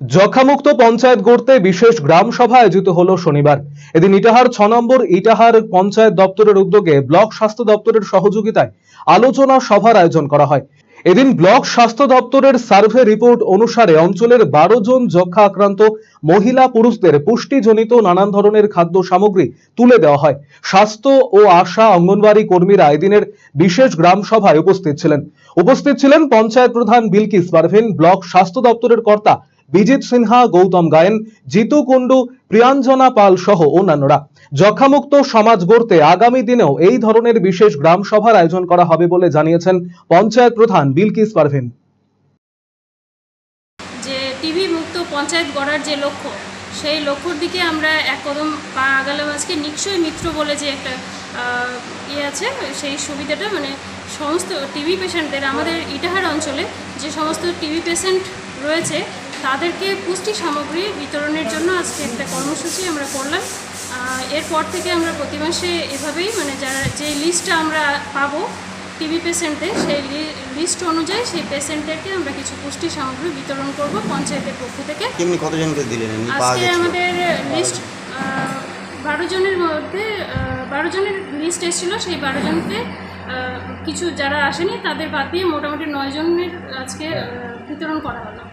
যক্ষামুক্ত পঞ্চায়েত গড়তে বিশেষ গ্রাম সভা আয়োজিত হলো শনিবার। এদিন ইটাহার ছ নম্বর ইটাহার পঞ্চায়েত দপ্তরের উদ্যোগে ব্লক স্বাস্থ্য দপ্তরের সহযোগিতায় আলোচনা সভার আয়োজন করা হয়। এদিন ব্লক স্বাস্থ্য দপ্তরের সার্ভে রিপোর্ট অনুসারে অঞ্চলের বারো জন যক্ষা আক্রান্ত মহিলা পুরুষদের পুষ্টিজনিত নানান ধরনের খাদ্য সামগ্রী তুলে দেওয়া হয়। স্বাস্থ্য ও আশা অঙ্গনবাড়ি কর্মীরা এদিনের বিশেষ গ্রাম সভায় উপস্থিত ছিলেন। উপস্থিত ছিলেন পঞ্চায়েত প্রধান বিলকিস পারভিন, ব্লক স্বাস্থ্য দপ্তরের কর্তা বিজিত সিনহা, গৌতম গায়েন, জিতু কুন্ডু প্রিয়াঞ্জনা পাল সহ অন্যান্যরা। যক্ষামুক্ত সমাজ গড়তে আগামী দিনেও এই ধরনের বিশেষ গ্রাম সভার আয়োজন করা হবে বলে জানিয়েছেন পঞ্চায়েত প্রধান বিলকিস পারভিন। যে টিভি মুক্ত পঞ্চায়েত গড়ার যে লক্ষ্য, সেই লক্ষ্যর দিকে আমরা এক কদম পা আগালাম। আজকে নিশ্চয়ই মিত্র বলে যে একটা ইয়ে আছে, সেই সুবিধাটা মানে সমস্ত টিভি পেশেন্টদের, আমাদের ইটাহার অঞ্চলে যে সমস্ত টিভি পেশেন্ট রয়েছে তাদেরকে পুষ্টি সামগ্রী বিতরণের জন্য আজকে একটা কর্মসূচি আমরা করলাম। এরপর থেকে আমরা প্রতি মাসে এভাবেই মানে যারা যে লিস্টটা আমরা পাবো টিবি পেশেন্টদের সেই লিস্ট অনুযায়ী সেই পেশেন্টদেরকে আমরা কিছু পুষ্টি সামগ্রী বিতরণ করব পঞ্চায়েতের পক্ষ থেকে। কতজনকে দিলেন? আজকে আমাদের লিস্ট বারো জনের মধ্যে বারো জনের লিস্ট এসেছিল সেই বারো জনকে কিছু যারা আসেনি তাদের বাদ দিয়ে মোটামুটি নয় জনের আজকে বিতরণ করা হলো।